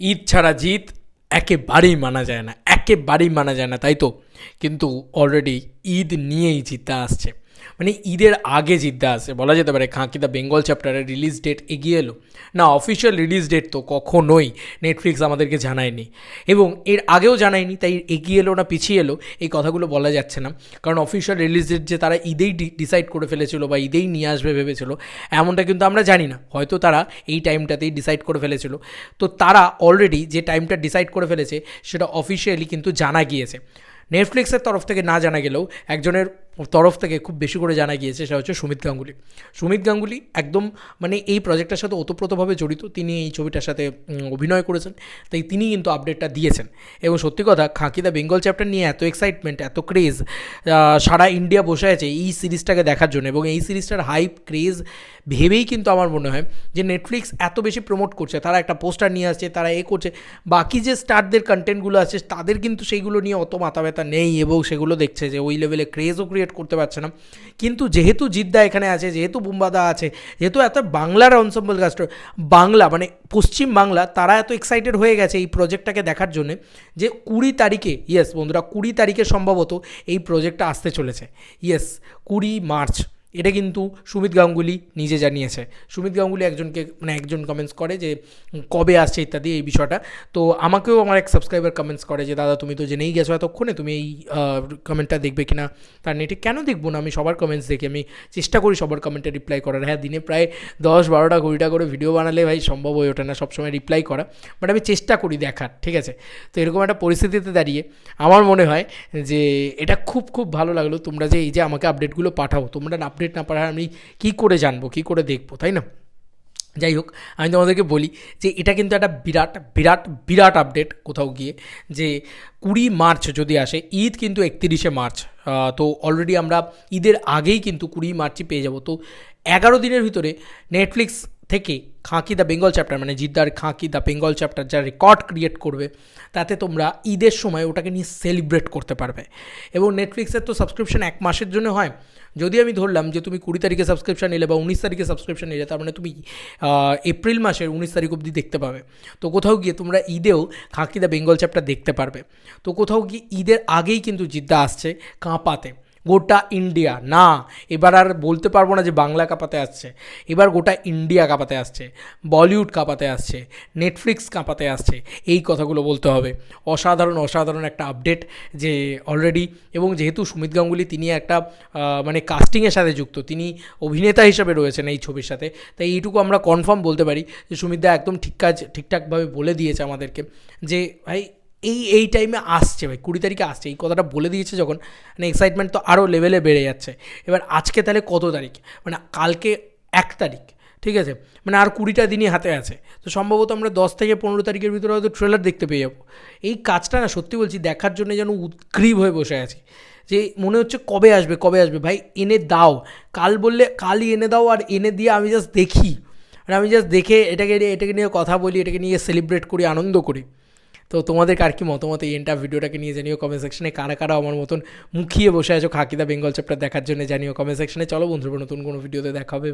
ঈদ ছাড়া জিত একেবারেই মানা যায় না, একেবারেই মানা যায় না, তাই তো? কিন্তু অলরেডি ঈদ নিয়েই জিতা আসছে। মানে ঈদের আগে জিদ্দা আসছে বলা যেতে পারে খাঁকি দ্য বেঙ্গল চ্যাপ্টারের রিলিজ ডেট এগিয়ে এলো। না অফিসিয়াল রিলিজ ডেট তো কখনোই নেটফ্লিক্স আমাদেরকে জানায়নি। এবং এর আগেও জানায়নি, তাই এগিয়ে এলো না, পিছিয়ে এলো, এই কথাগুলো বলা যাচ্ছে না। কারণ অফিসিয়াল রিলিজ ডেট যে তারা ঈদেই ডিসাইড করে ফেলেছিল বা ঈদেই নিয়ে আসবে ভেবেছিল, এমনটা কিন্তু আমরা জানি না। হয়তো তারা এই টাইমটাতেই ডিসাইড করে ফেলেছিল। তো তারা অলরেডি যে টাইমটা ডিসাইড করে ফেলেছে, সেটা অফিসিয়ালি কিন্তু জানা গিয়েছে। নেটফ্লিক্সের তরফ থেকে না জানা গেলেও একজনের তরফ থেকে খুব বেশি করে জানা গিয়েছে, সেটা হচ্ছে সুমিত গাঙ্গুলি। সুমিত গাঙ্গুলি একদম মানে এই প্রজেক্টটার সাথে ওতপ্রোতভাবে জড়িত। তিনি এই ছবিটার সাথে অভিনয় করেছেন। তাই তিনি কিন্তু আপডেটটা দিয়েছেন। এবং সত্যি কথা, খাঁকি দ্য বেঙ্গল চ্যাপ্টার নিয়ে এত এক্সাইটমেন্ট এত ক্রেজ সারা ইন্ডিয়া বসে আছে এই সিরিজটাকে দেখার জন্য। এবং এই সিরিজটার হাইপ ক্রেজ ভেবেই কিন্তু আমার মনে হয় যে নেটফ্লিক্স এত বেশি প্রমোট করছে। তারা একটা পোস্টার নিয়ে আসছে, তারা এ করছে। বাকি যে স্টারদের কন্টেন্টগুলো আছে, তাদের কিন্তু সেইগুলো নিয়ে অত মাথা ব্যথা নেই। এবং সেগুলো দেখছে যে ওই লেভেলে ক্রেজও ক্রিয়েট করতে পারছে না। কিন্তু যেহেতু জিদ্দা এখানে আছে, যেহেতু বুম্বাদা আছে, যেহেতু এত বাংলার অনসম্বল কাস্ট বাংলা মানে পশ্চিম বাংলা, তারা এত এক্সাইটেড হয়ে গেছে এই প্রজেক্টটাকে দেখার জন্য যে কুড়ি তারিখে ইয়েস বন্ধুরা, কুড়ি তারিখে সম্ভবত এই প্রজেক্টটা আসতে চলেছে। ইয়েস কুড়ি মার্চ। এটা কিন্তু সুমিত গাঙ্গুলি নিজে জানিয়েছে। সুমিত গাঙ্গুলি একজনকে মানে একজন কমেন্টস করে যে কবে আসছে? ইত্যাদি এই বিষয়টা। তো আমাকেও আমার এক সাবস্ক্রাইবার কমেন্টস করে যে, দাদা, তুমি তো জেনেই গেছো এতক্ষণে, তুমি এই কমেন্টটা দেখবে কি না তার নেটে কেন দেখব না? আমি সবার কমেন্টস দেখি, আমি চেষ্টা করি সবার কমেন্টে রিপ্লাই করার। হ্যাঁ দিনে প্রায় দশ বারোটা, কুড়িটা করে ভিডিও বানালে ভাই সম্ভব হয়ে ওঠে না সবসময় রিপ্লাই করা। বাট আমি চেষ্টা করি দেখার, ঠিক আছে? তো এরকম একটা পরিস্থিতিতে দাঁড়িয়ে আমার মনে হয় যে, এটা খুব খুব ভালো লাগল। তোমরা যে, এই যে আমাকে আপডেটগুলো পাঠাও, তোমরা আপডেট না পারার আমি কী করে জানব, কী করে দেখব, তাই না? যাই হোক, আমি তোমাদেরকে বলি যে এটা কিন্তু একটা বিরাট বিরাট বিরাট আপডেট কোথাও গিয়ে যে কুড়ি মার্চ যদি আসে, ঈদ কিন্তু একত্রিশে মার্চ তো অলরেডি আমরা ঈদের আগেই কিন্তু কুড়ি মার্চই পেয়ে যাব। তো এগারো দিনের ভিতরে নেটফ্লিক্স থেকে খাঁকি দ্য বেঙ্গল চ্যাপ্টার মানে জিদ্দার খাঁকি দ্য বেঙ্গল চ্যাপ্টার যা রেকর্ড ক্রিয়েট করবে, তাতে তোমরা ঈদের সময় ওটাকে নিয়ে সেলিব্রেট করতে পারবে। এবং নেটফ্লিক্সের তো সাবস্ক্রিপশন এক মাসের জন্য হয়। যদি আমি ধরলাম যে তুমি কুড়ি তারিখে সাবস্ক্রিপশন নিলে বা উনিশ তারিখে সাবস্ক্রিপশন নিলে, তার মানে তুমি এপ্রিল মাসের উনিশ তারিখ অবধি দেখতে পাবে। তো কোথাও গিয়ে তোমরা ঈদেও খাঁকি দ্য বেঙ্গল চ্যাপ্টার দেখতে পারবে। তো কোথাও গিয়ে ঈদের আগেই কিন্তু জিদ্দা আসছে কাঁপাতে। গোটা ইন্ডিয়া না, এবার আর বলতে পারব না যে বাংলা কাঁপাতে আসছে, এবার গোটা ইন্ডিয়া কাঁপাতে আসছে বলিউড কাঁপাতে আসছে নেটফ্লিক্স কাঁপাতে আসছে, এই কথাগুলো বলতে হবে। অসাধারণ অসাধারণ একটা আপডেট যে অলরেডি এবং যেহেতু সুমিত গাঙ্গুলি তিনি একটা মানে কাস্টিংয়ের সাথে যুক্ত, তিনি অভিনেতা হিসেবে রয়েছেন এই ছবির সাথে, তাই এইটুকু আমরা কনফার্ম বলতে পারি যে সুমিতদা একদম ঠিক কাজ, ঠিকঠাকভাবে বলে দিয়েছে আমাদেরকে যে, ভাই এই এই টাইমে আসছে ভাই, কুড়ি তারিখে আসছে। এই কথাটা বলে দিয়েছে যখন মানে এক্সাইটমেন্ট তো আরও লেভেলে বেড়ে যাচ্ছে। এবার আজকে তাহলে কত তারিখ? মানে কালকে এক তারিখ, ঠিক আছে? মানে আর কুড়িটা দিনই হাতে আছে। তো সম্ভবত আমরা দশ থেকে পনেরো তারিখের ভিতরে হয়তো ট্রেলার দেখতে পেয়ে যাব। এই কাজটা না সত্যি বলছি, দেখার জন্য যেন উৎগ্রীব হয়ে বসে আছি। যে মনে হচ্ছে কবে আসবে কবে আসবে? ভাই, এনে দাও। কাল বললে, কালই এনে দাও আর এনে দিয়ে আমি জাস্ট দেখি। আর আমি জাস্ট দেখে এটাকে এটাকে নিয়ে কথা বলি, এটাকে নিয়ে সেলিব্রেট করি, আনন্দ করি। তো তোমাদের কার কি মতামত এই এন্টার ভিডিওটাকে নিয়ে জানিও কমেন্ট সেকশনে কারা কারা আমার মতন মুখিয়ে বসে আছো? খাকিদা বেঙ্গল চ্যাপ্টার দেখার জন্য জানিও কমেন্ট সেকশনে চলো বন্ধুরা, নতুন কোনো ভিডিওতে দেখা হবে